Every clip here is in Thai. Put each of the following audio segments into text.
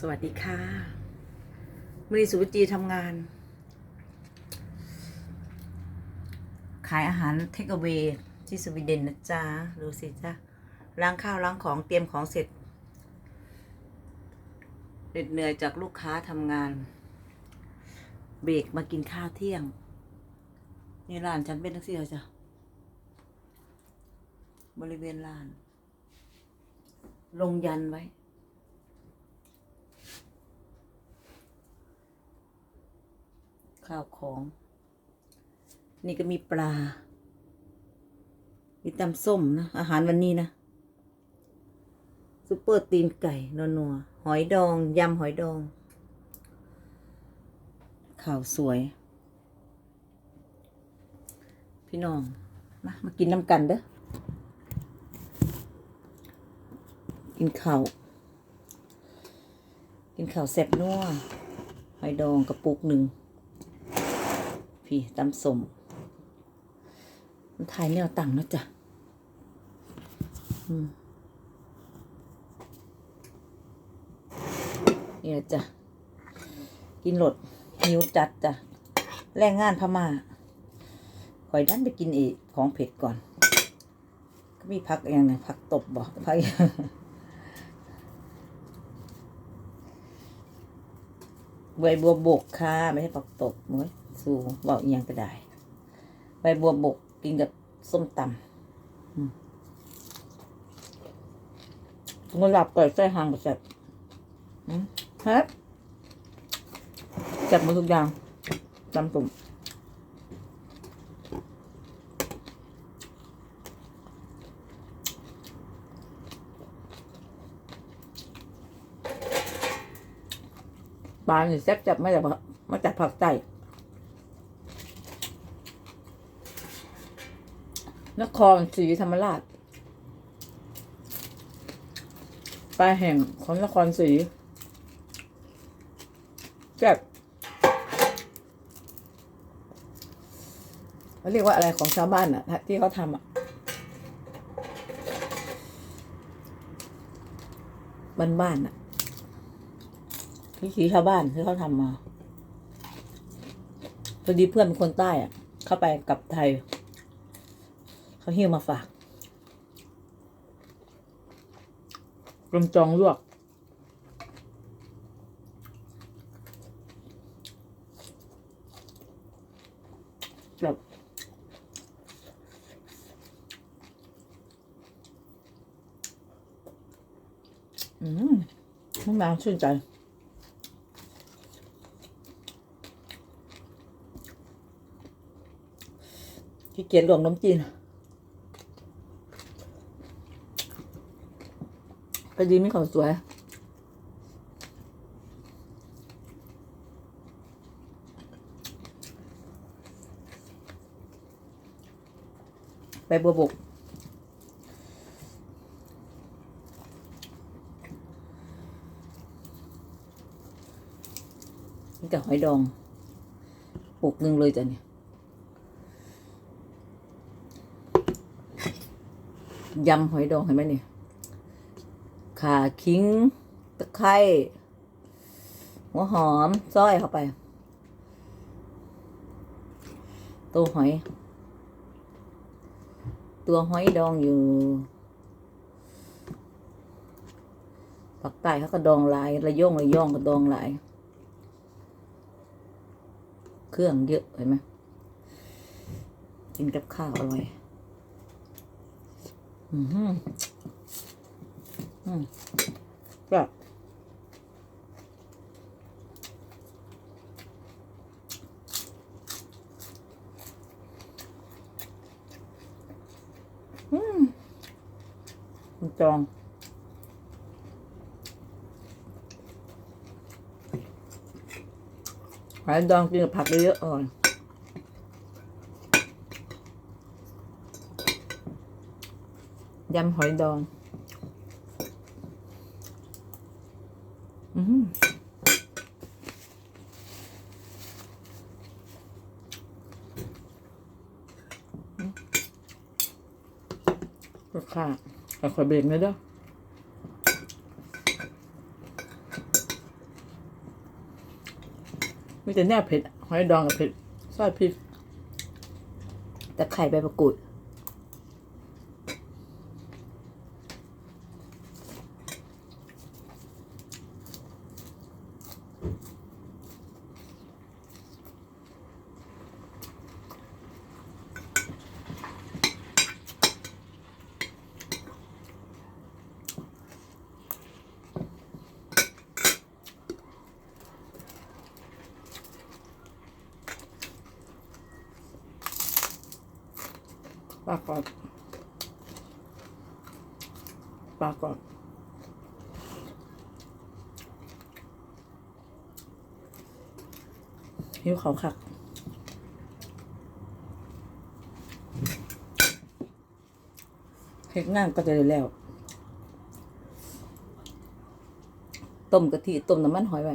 สวัสดีค่ะมรีสุวจีทำงาน ขายอาหารเทคเวที่สวีเดนนะจ๊ะ ดูสิจ้ะล้างข้าวล้างของเตรียมของเสร็จเหน็ดเหนื่อยจากลูกค้าทำงาน เบรกมากินข้าวเที่ยง นี่ร้านฉันเป็นทักซี่เหรอจ้ะบริเวณลาน ลงยันไว้ ข้าวของ นี่ก็มีปลา มีตำส้มนะ อาหารวันนี้นะซุปเปอร์ตีนไก่นัวๆหอยดอง ยำหอยดอง ข่าวสวย พี่น้อง มา มากินน้ำกันเด้อ กินข้าว กินข้าวแซ่บนัวหอยดองกระปุกหนึ่ง พี่ตำสมมันถ่ายแนวตั้งนะจ๊ะเนี่ยจ้ะ กินหลดหิวจัดจ้ะ แรงงานพม่าคอยดันไปกินอีกของเผ็ดก่อน ก็มีพักอย่างไงพักตบบอกพักใบบัวบกค่ะ ไม่ใช่ผักตบเว้ย สู้บอกอียงก็ได้ ใบบัวบกกินกับส้มตำมันหลับก่อยใส่หางกับจัดฮะจับมาทุกอย่างตำตุ่มปลาเนี่ยแซ่บจับมาจากผักมาจากผักใต้ นครศรีธรรมราชปลาแห่งของนครศรีแซ่บเขาเรียกว่าอะไรของชาวบ้านอะ ที่เขาทำอะ บ้านๆอะวิถีชาวบ้านที่เขาทำมาพอดีเพื่อนเป็นคนใต้อะเข้าไปกับไทย เขาหิ้วมาฝากกลมจองลวก แบบอืมน้ำน้ำชื่นใจขี้เกียจลวกน้ำจีน พอดีไม่ขาสวย ไปบัวบกนี่กับหอยดองปุกหนึ่งเลยจ้ะเนี่ยยำหอยดองเห็นไหมเนี่ย ข่าขิง ตะไคร้หัวหอมซอยเข้าไป ตัวหอย ตัวหอยดองอยู่ปักใต้เขาก็ดองหลาย ระย่องระย่องก็ดองหลาย เครื่องเยอะเห็นไหมกินกับข้าวอร่อย อืม อืมก็อืมจองหอยดองกินกับผักเยอะๆอ่อนยำหอยดอง รสชาติเอาขอเบรกนะเด้อมีแต่แน่เผ็ด หอยดองกับเผ็ดซอสพริกแต่ไข่ใบมะกรูด ปากรอบหิวเขาวคักเฮ็ดงานก็จะได้แล้ว ต้มกะทิต้มน้ำมันหอยไว้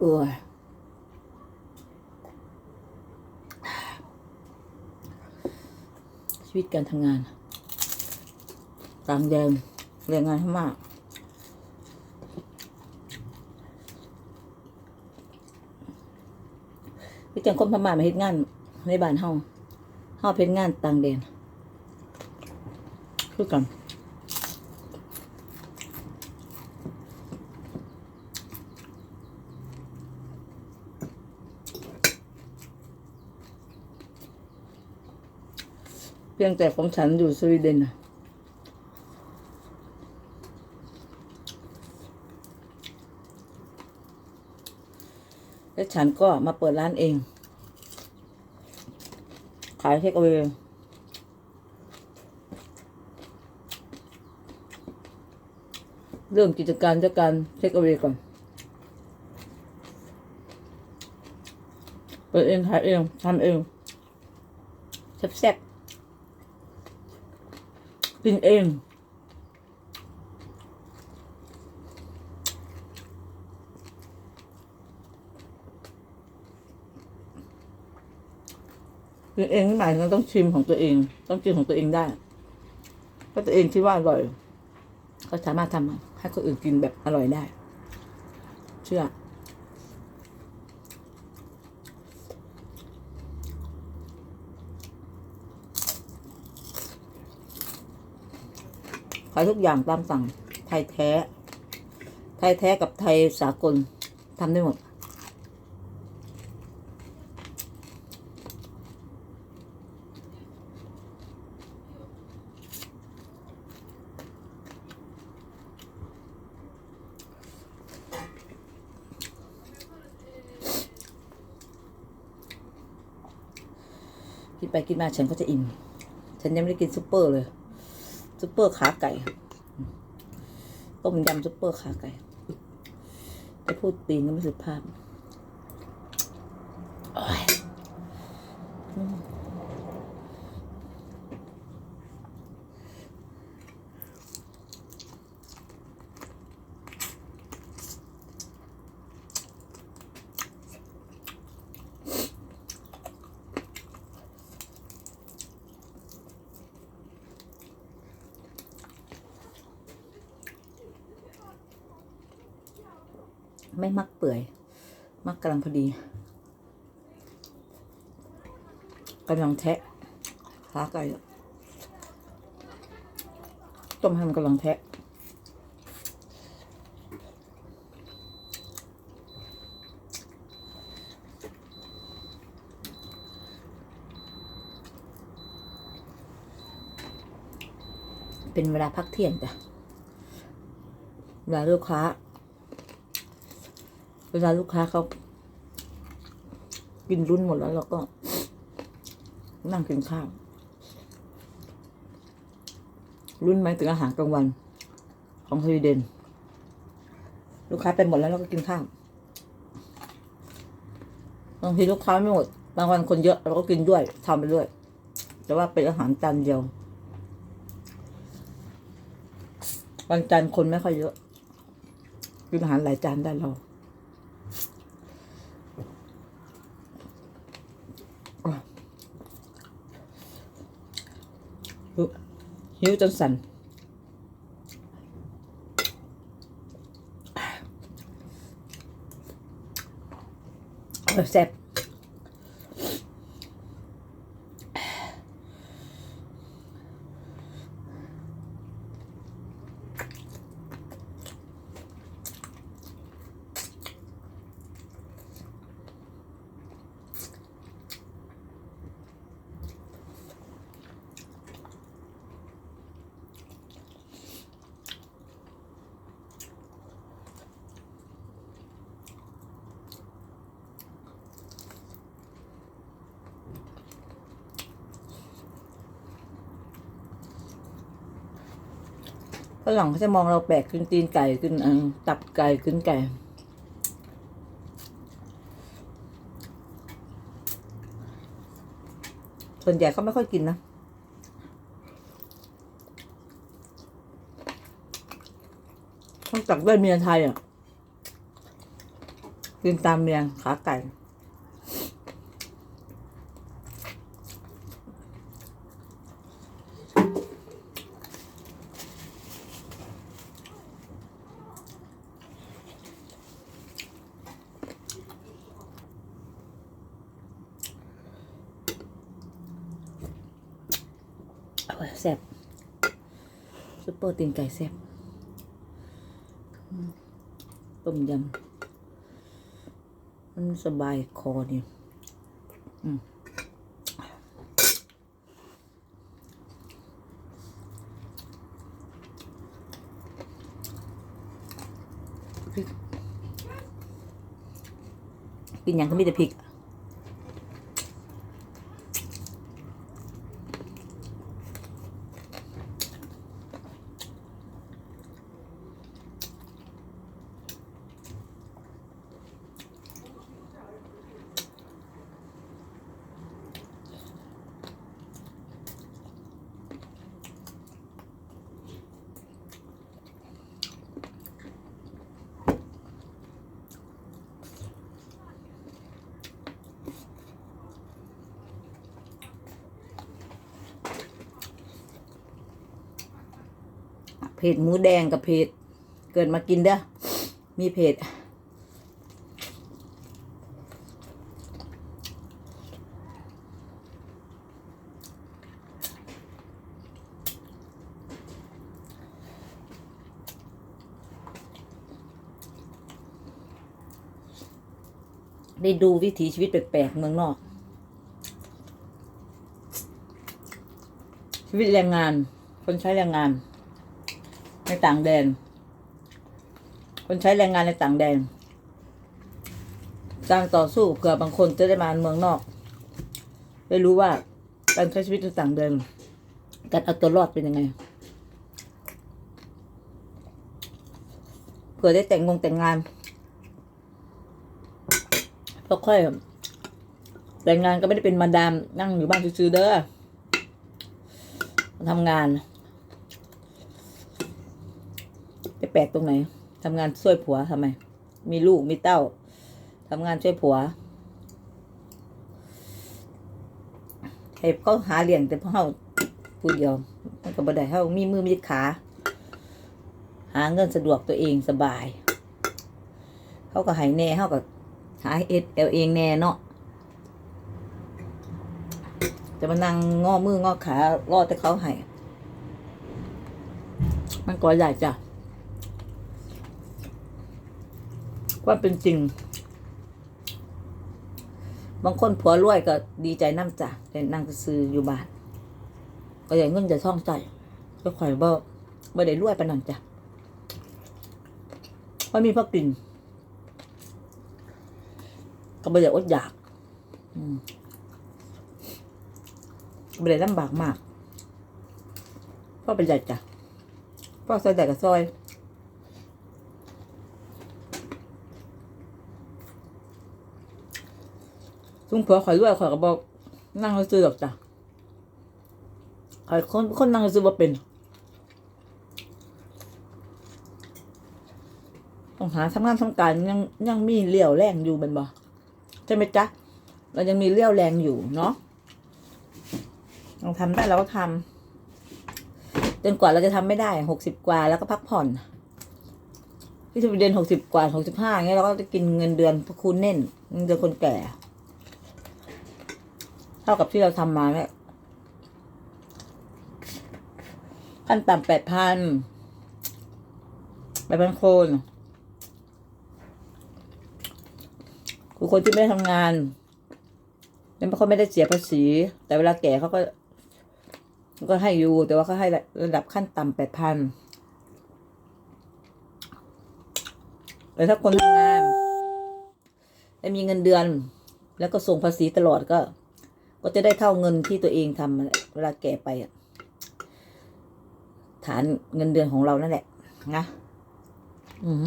เออ วิตการทำงานต่างแดนแรงงานให้มากพี่จังคนพม่ามาเฮ็ดงานในบ้านเฮาเฮาเพ็ดงานต่างแดนคือกัน พียงแต่ของฉันอยู่สวีเดนนะแล้วฉันก็มาเปิดร้านเอง ขายเทคเอาไว้เริ่มกิจการจากการเทคเอาไว้ก่อน เปิดเองขายเองทำเองแซ่บๆ กินเอง กินเองหมายถึงต้องชิมของตัวเอง ต้องกินของตัวเองได้ถ้าตัวเองคิดว่าอร่อย ก็สามารถทำให้คนอื่นกินแบบอร่อยได้ เชื่อายทุกอย่างตามสั่งไทยแท้ ไทยแท้กับไทยสากลทำได้หมด กินไปกินมาฉันก็จะอิ่ม ฉันยังไม่ได้กินซุปเปอร์เลย ซุปเปอร์ขาไก่ต้มยำซุปเปอร์ขาไก่แต่พูดตีนก็ไม่สุภาพ ไม่มักเปื่อย มักกำลังพอดีกำลังแทะขาไก่ต้มให้มันกำลังแทะเป็นเวลาพักเที่ยงจ้ะเวลาลูกค้า เวลาลูกค้าเขากินรุ่นหมดแล้วเราก็ นั่งกินข้าว รุ่นหมถึงอาหารกลางวัน ของสวีเดน ลูกค้าไปหมดแล้วเราก็กินข้าวบางทีลูกค้าไม่หมดบางวันคนเยอะเราก็กินด้วยทำไปด้วย แต่ว่าเป็นอาหารจานเดียววันจันทร์คนไม่ค่อยเยอะกินอาหารหลายจานได้เรา ก หิว หิวจนสัน่นแซ่บ ฝรั่งเขาจะมองเราแปลกขึ้นตีนไก่ขึ้นอังตับไก่ขึ้นไก่ส่วนใหญ่เขาไม่ค่อยกินนะต้องตักด้วยเมียไทยอะกินตามเมียขาไก่ โอ้ยแซ่บซุปเปอร์ ตีนไก่แซ่บต้มยำ มันสบายคอเนี่ยอืมพริกกินอย่างก็มีแต่พริก เผ็ดหมูแดงกับเผ็ดเกิดมากินเด้อมีเผ็ดได้ดูวิถีชีวิตแปลกๆเมืองนอก ชีวิตแรงงาน คนใช้แรงงาน ในต่างแดน คนใช้แรงงานในต่างแดน การต่อสู้เผื่อบางคนจะได้มาเมืองนอก ได้รู้ว่าการใช้ชีวิตในต่างแดน การเอาตัวรอดเป็นยังไง เผื่อได้แต่งงงแต่งงานก็ค่อยแต่งงานก็ไม่ได้เป็นมาดามนั่งอยู่บ้านซื่อๆเด้อทำงาน ไปแป ลกตรงไหนทำงานช่วยผัวทำไม มีลูกมีเต้าทำงานช่วยผัวให้เขาหาเลี้ยงแต่พวกเขาผู้เดียวมันก็บ่ได้เขามีมือมีขา หาเงินสะดวกตัวเองสบาย เขาก็ใหายแน่เขาก็หาเอ็ดเอลเองแน่เนาะจะมานั่งงอมืองอขารอแต่เขาให้มันก็ใหญ่จ้ะ ว่าเป็นจริง บางคนผัวรวยก็ดีใจน้ำจ้ะแต่นั่งซื้ออยู่บ้าน ก็อย่างเงินจะท่องใจก็ข่อยบ่บ่ได้รวยปานนั้นจ้ะเพรามีพ่อกิน ก็บ่ได้อดอยากอืมบ่ได้ลำบากมากพ่อเป็นใหญ่จ้ะพ่อซอยใหญ่กับซอย ซุ่มผัวข่อยรวยข่อยก็บอกนั่งซื้อดอกจ้ะข่อยคนคนนั่งซื้อบ่เป็น ต้องหาทำงานทำการยังยังมีเลี้ยวแรงอยู่เป็นบ่ใช่ไหมจ๊ะเรายังมีเลี้ยวแรงอยู่เนาะลองทำได้เราก็ทจนกว่าเราจะทำไม่ได้หกสิบกว่าแล้วก็พักผ่อนที่สวีเดือนหกสิบกว่าหกสิบห้าเงี้ยเราก็จะกินเงินเดือนพระคุณเน่นเงินเดือนคนแก่ ท่ากับที่เราทำมาเนี่ยขั้นต่ำแปดพันแปดพันคนคือคนที่ไม่ได้ทำงานแล้วเขาไม่ได้เสียภาษี แต่เวลาแก่เขาก็ก็ให้อยู่ แต่ว่าเขาให้ระดับขั้นต่ำแปดพันแต่ถ้าคนทำงาน และมีเงินเดือน แล้วก็ส่งภาษีตลอดก็ ก็จะได้เท่าเงินที่ตัวเองทำเวลาแก่ไปฐานเงินเดือนของเรานั่นแหละ นะ อืม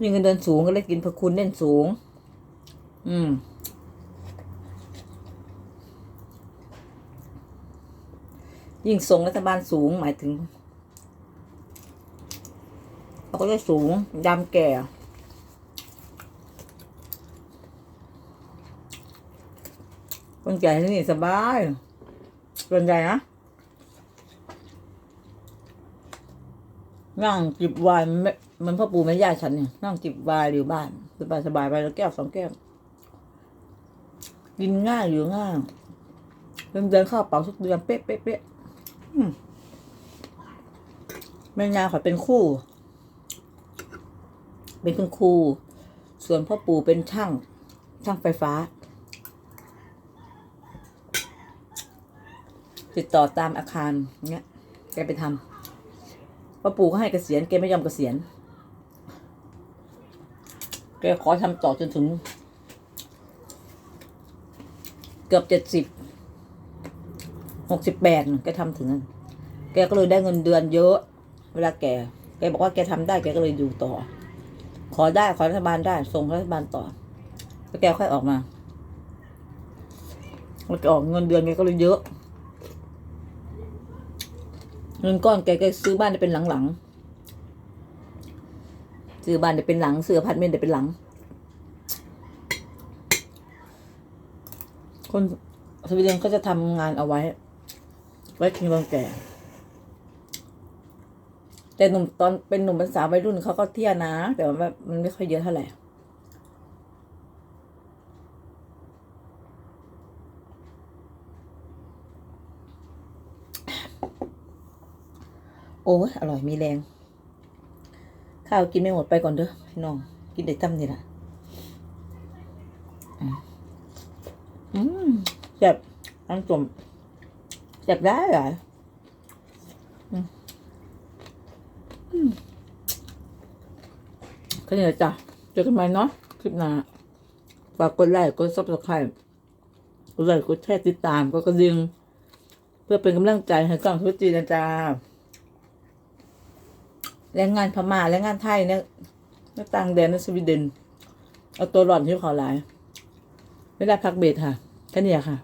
มีเงินเดือนสูงก็เลยกินพระคุณเน่นสูง อืม ยิ่งส่งรัฐบาลสูงหมายถึง เราก็จะสูงยำแก่ คนแก่ที่นี่สบายส่วนใหญ่นะนั่งจิบวายมันพ่อปู่แม่ย่าฉันเนี่ยนั่งจิบวายอยู่บ้านสบายสบายไปแล้วแก้วสองแก้ว กินง่ายอยู่ง่ายเดินเดินเข้าเป๋าทุกเดือนเป๊ะเป๊ะเป๊ะอืมแม่ยาขอเป็นคู่ เป็นคุณครู ส่วนพ่อปู่เป็นช่าง ช่างไฟฟ้า ติดต่อตามอาคารเนี้ย แกไปทำพ่อปู่ก็ให้เกษียณ แกไม่ยอมเกษียณ แกขอทำต่อจนถึง เกือบเจ็ดสิบ หกสิบแปดแกทำถึง แกก็เลยได้เงินเดือนเยอะ เวลาแกแกบอกว่าแกทำได้แกก็เลยอยู่ต่อ ขอได้ขอรัฐบาลได้ ส่งรัฐบาลต่อแล้วแกค่อยออกมาแล้วแกออกเงินเดือนแกก็เลยเยอะ เงินก้อนแกก็ซื้อบ้านได้เป็นหลังๆซื้อบ้านได้เป็นหลังซื้ออพาร์ตเมนต์ได้เป็นหลัง คนสวีเดนเขาจะทำงานเอาไว้ ไว้กินตอนแก่ แต่หนุ่มตอนเป็นหนุ่มเป็นสาววัยรุ่นเขาก็เที่ยนะ แต่ว่าแบบมันไม่ค่อยเยอะเท่าไหร่โอ้ยอร่อยมีแรง ข้าวกินไม่หมดไปก่อนเด้อพี่น้อง กินเด็กจำนี่แหละอืมอืมเจ็บน้ำจุ่มเจ็บได้เหรอ ก็นี่แหละจ้ะเจอกันใหม่เนาะคลิปหน้าฝากกดไลค์กดซับสไครต์กดไลค์กดแชร์ติดตามกดกระดิ่งเพื่อเป็นกำลังใจให้กล้องทุกจีนะจ๊ะแรงงานพม่าแรงงานไทยเนี่ยในต่างแดนในสวีเดนเอาตัวหล่อนที่ขอหลาย เวลาพักเบรกค่ะแค่นี้ค่ะ